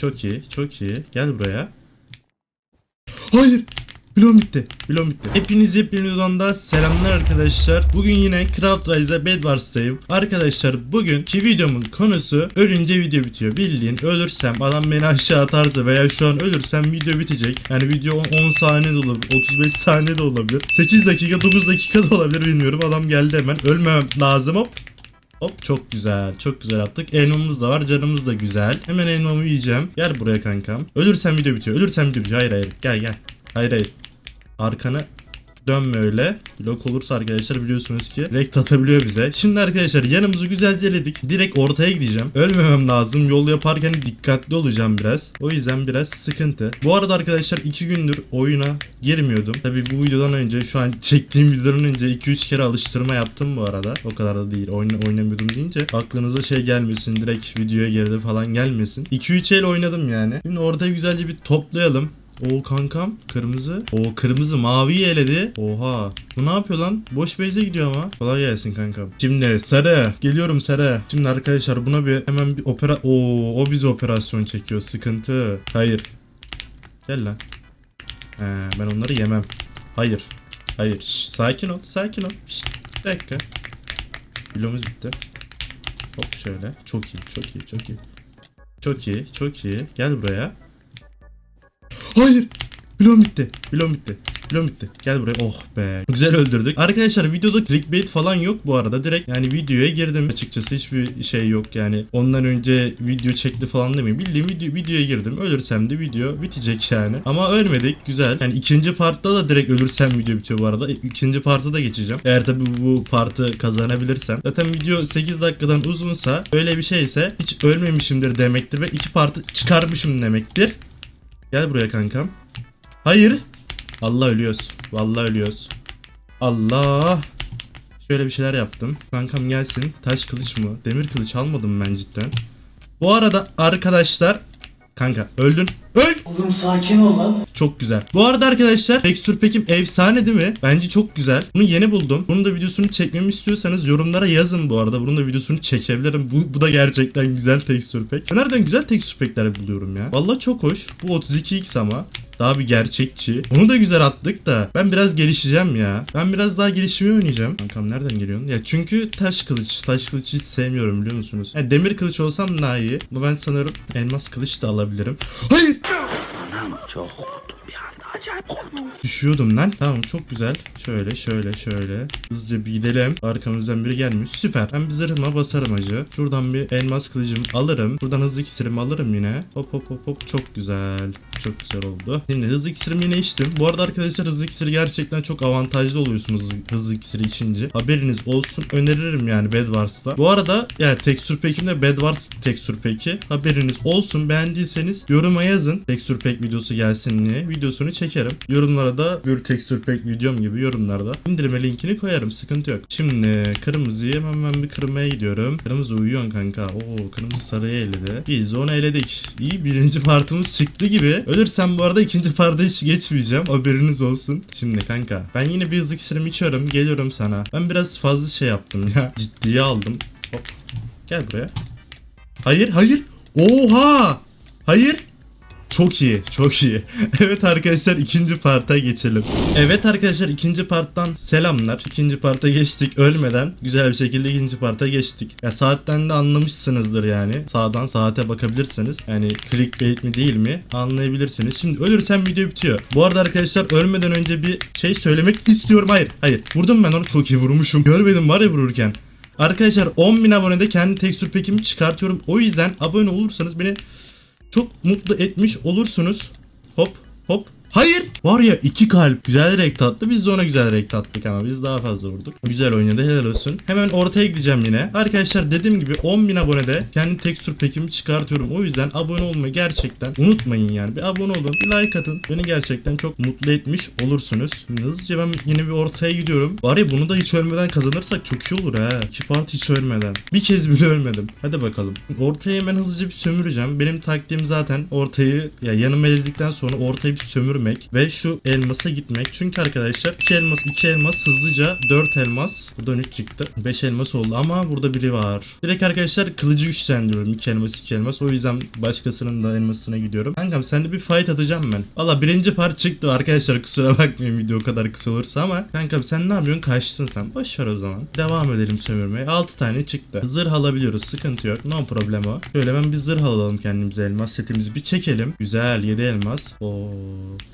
Çok iyi, çok iyi. Gel buraya. Hayır. Bloğum bitti. Bloğum bitti. Hepiniz videodan da selamlar arkadaşlar. Bugün yine Craft Rise'da Bedwars'tayım. Arkadaşlar bugünkü videomun konusu ölünce video bitiyor. Bildiğin ölürsem adam beni aşağı atarsa veya şu an ölürsem video bitecek. Yani video 10 saniye de olabilir. 35 saniye de olabilir. 8 dakika 9 dakika da olabilir bilmiyorum. Adam geldi hemen. Ölmemem lazım hop. Hop çok güzel. Çok güzel attık. Elmamız da var. Canımız da güzel. Hemen elmamı yiyeceğim. Gel buraya kankam. Ölürsem video bitiyor. Ölürsem video bitiyor. Hayır hayır. Gel gel. Hayır hayır. Arkanı dönme öyle. Blok olursa arkadaşlar biliyorsunuz ki rekt atabiliyor bize. Şimdi arkadaşlar yanımızı güzelce eledik. Direkt ortaya gideceğim. Ölmemem lazım. Yol yaparken dikkatli olacağım biraz. O yüzden biraz sıkıntı. Bu arada arkadaşlar 2 gündür oyuna girmiyordum. Tabi bu videodan önce şu an çektiğim videodan önce 2-3 kere alıştırma yaptım bu arada. O kadar da değil. Oyna, oynamıyordum deyince aklınıza şey gelmesin. Direkt videoya geride falan gelmesin. 2-3 el oynadım yani. Şimdi ortaya güzelce bir toplayalım. O kankam kırmızı. O kırmızı maviyi eledi. Oha. Bu ne yapıyor lan? Boş base'e gidiyor ama. Kolay gelsin kankam. Şimdi sarı. Geliyorum sarı. Şimdi arkadaşlar buna bir hemen bir opera... Oo o bize operasyon çekiyor. Sıkıntı. Hayır. Gel lan. He, ben onları yemem. Hayır. Hayır. Şş, sakin ol. Sakin ol. Şş, bir dakika. Kilomuz bitti. Hop şöyle. Çok iyi. Çok iyi. Çok iyi. Çok iyi. Çok iyi. Gel buraya. Hayır. Bloğum bitti. Bloğum bitti. Bloğum bitti. Gel buraya. Oh be. Güzel öldürdük. Arkadaşlar videoda clickbait falan yok bu arada. Direkt yani videoya girdim. Açıkçası hiçbir şey yok yani. Ondan önce video çekti falan demeyin. Bildiğim video, videoya girdim. Ölürsem de video bitecek yani. Ama ölmedik. Güzel. Yani ikinci partta da direkt ölürsem video bitiyor bu arada. E, İkinci parta da geçeceğim. Eğer tabi bu partı kazanabilirsem. Zaten video 8 dakikadan uzunsa öyle bir şeyse hiç ölmemişimdir demektir ve iki partı çıkarmışım demektir. Gel buraya kankam. Hayır. Allah ölüyoruz. Vallahi ölüyoruz. Allah. Şöyle bir şeyler yaptım. Kankam gelsin. Taş kılıç mı? Demir kılıç almadım ben cidden. Bu arada arkadaşlar. Kanka öldün. Öl. Oğlum sakin ol lan. Çok güzel. Bu arada arkadaşlar tekstür pekim efsane değil mi? Bence çok güzel. Bunu yeni buldum. Bunun da videosunu çekmemi istiyorsanız yorumlara yazın bu arada. Bunun da videosunu çekebilirim. Bu, bu da gerçekten güzel tekstür pek. Nereden güzel tekstür pekler buluyorum ya. Vallahi çok hoş. Bu 32x ama. Daha bir gerçekçi. Onu da güzel attık da. Ben biraz gelişeceğim ya. Ben biraz daha gelişmeyi oynayacağım. Kankam nereden geliyorsun? Ya çünkü taş kılıç. Taş kılıç hiç sevmiyorum biliyor musunuz? Yani demir kılıç olsam daha iyi. Ama ben sanırım elmas kılıç da alabilirim. Hayır! Çok. bir anda acayip korktum. Düşüyordum lan. Tamam çok güzel. Şöyle şöyle şöyle. Hızlıca bir gidelim. Arkamızdan biri gelmiyor. Süper. Ben bir zırhıma basarım acı. Şuradan bir elmas kılıcım alırım. Buradan hızlı iksirimi alırım yine. Hop hop hop hop. Çok güzel. Çok güzel oldu. Şimdi hızlı iksirimi yine içtim. Bu arada arkadaşlar hızlı iksiri gerçekten çok avantajlı oluyorsunuz hızlı, iksiri içince. Haberiniz olsun. Öneririm yani Bedwars'ta. Bu arada yani tekstür pekimde Bedwars tekstür peki. Haberiniz olsun. Beğendiyseniz yoruma yazın. Tekstür pek videosu gelsin diye. Videosunu çekerim. Yorumlara da bir tekstür pek videom gibi yorumlarda indirme linkini koyarım. Sıkıntı yok. Şimdi kırmızıyı hemen bir kırmaya gidiyorum. Kırmızı uyuyorsun kanka. Oo kırmızı sarıyı eledi. Biz onu eledik. İyi birinci partımız çıktı gibi. Ölürsem bu arada ikinci parta hiç geçmeyeceğim. Haberiniz olsun. Şimdi kanka ben yine bir hızlı iksirimi içiyorum. Geliyorum sana. Ben biraz fazla şey yaptım ya. Ciddiye aldım. Hop. Gel buraya. Hayır hayır. Oha. Hayır. Çok iyi, çok iyi. evet arkadaşlar ikinci parta geçelim. Evet arkadaşlar ikinci parttan selamlar. İkinci parta geçtik ölmeden. Güzel bir şekilde ikinci parta geçtik. Ya saatten de anlamışsınızdır yani. Sağdan saate bakabilirsiniz. Yani clickbait mi değil mi anlayabilirsiniz. Şimdi ölürsem video bitiyor. Bu arada arkadaşlar ölmeden önce bir şey söylemek istiyorum. Hayır, hayır. Vurdum ben onu çok iyi vurmuşum. Görmedim var ya vururken. Arkadaşlar 10.000 abonede kendi tekstür pekimi çıkartıyorum. O yüzden abone olursanız beni çok mutlu etmiş olursunuz. Hop hop. Hayır. Var ya iki kalp. Güzel renk attı. Biz de ona güzel renk attık ama biz daha fazla vurduk. Güzel oynadı helal olsun. Hemen ortaya gideceğim yine. Arkadaşlar dediğim gibi 10.000 abonede kendi tekstür pekimi çıkartıyorum. O yüzden abone olmayı gerçekten unutmayın yani. Bir abone olun. Bir like atın. Beni gerçekten çok mutlu etmiş olursunuz. Hızlıca ben yine bir ortaya gidiyorum. Var ya bunu da hiç ölmeden kazanırsak çok iyi olur ha. İki part hiç ölmeden. Bir kez bile ölmedim. Hadi bakalım. Ortaya hemen hızlıca bir sömüreceğim. Benim taktiğim zaten ortayı ya yanıma eledikten sonra ortayı bir sömür sömürmek ve şu elmasa gitmek. Çünkü arkadaşlar 2 elmas 2 elmas hızlıca 4 elmas. Buradan 3 çıktı. 5 elmas oldu ama burada biri var. Direkt arkadaşlar kılıcı güçlendiriyorum 2 elmas 2 elmas. O yüzden başkasının da elmasına gidiyorum. Kankam sende bir fight atacağım ben. Valla birinci part çıktı arkadaşlar kusura bakmayın video o kadar kısa olursa ama. Kankam sen ne yapıyorsun kaçtın sen. Boş ver o zaman. Devam edelim sömürmeye. 6 tane çıktı. Zırh alabiliyoruz sıkıntı yok. No problem o. Şöyle hemen bir zırh alalım kendimize elmas setimizi bir çekelim. Güzel 7 elmas. Oo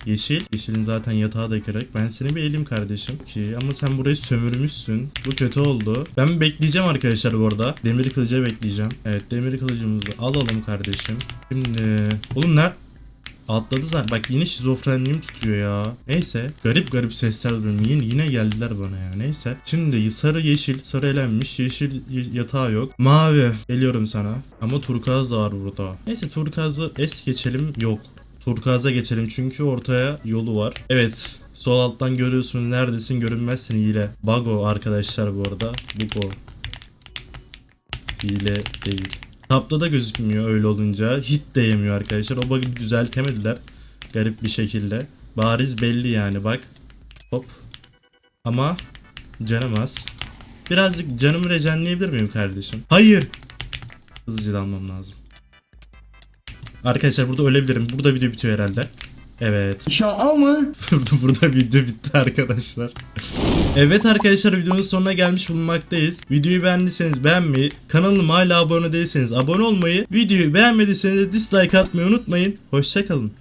yeşil. Yeşilin zaten yatağı da kırık. Ben seni bir elim kardeşim. Ki ama sen burayı sömürmüşsün. Bu kötü oldu. Ben bekleyeceğim arkadaşlar bu arada. Demir kılıca bekleyeceğim. Evet demir kılıcımızı alalım kardeşim. Şimdi oğlum ne Atladı zaten. Bak yine şizofrenliğim tutuyor ya. Neyse. Garip garip sesler duyuyorum. Yine, yine geldiler bana ya. Neyse. Şimdi sarı yeşil. Sarı elenmiş. Yeşil yatağı yok. Mavi. Geliyorum sana. Ama turkuaz da var burada. Neyse turkuazı es geçelim. Yok. Turkuaz'a geçelim çünkü ortaya yolu var. Evet. Sol alttan görüyorsun neredesin görünmezsin hile. Bago arkadaşlar bu arada. Bugo. Hile değil. Tapta da gözükmüyor öyle olunca. Hit de arkadaşlar. O bug'ı düzeltemediler. Garip bir şekilde. Bariz belli yani bak. Hop. Ama canım az. Birazcık canımı rejenleyebilir miyim kardeşim? Hayır. Hızlıca almam lazım. Arkadaşlar burada ölebilirim. Burada video bitiyor herhalde. Evet. Şaka mı? burada, burada video bitti arkadaşlar. evet arkadaşlar videonun sonuna gelmiş bulunmaktayız. Videoyu beğendiyseniz beğenmeyi, kanalıma hala abone değilseniz abone olmayı, videoyu beğenmediyseniz de dislike atmayı unutmayın. Hoşçakalın.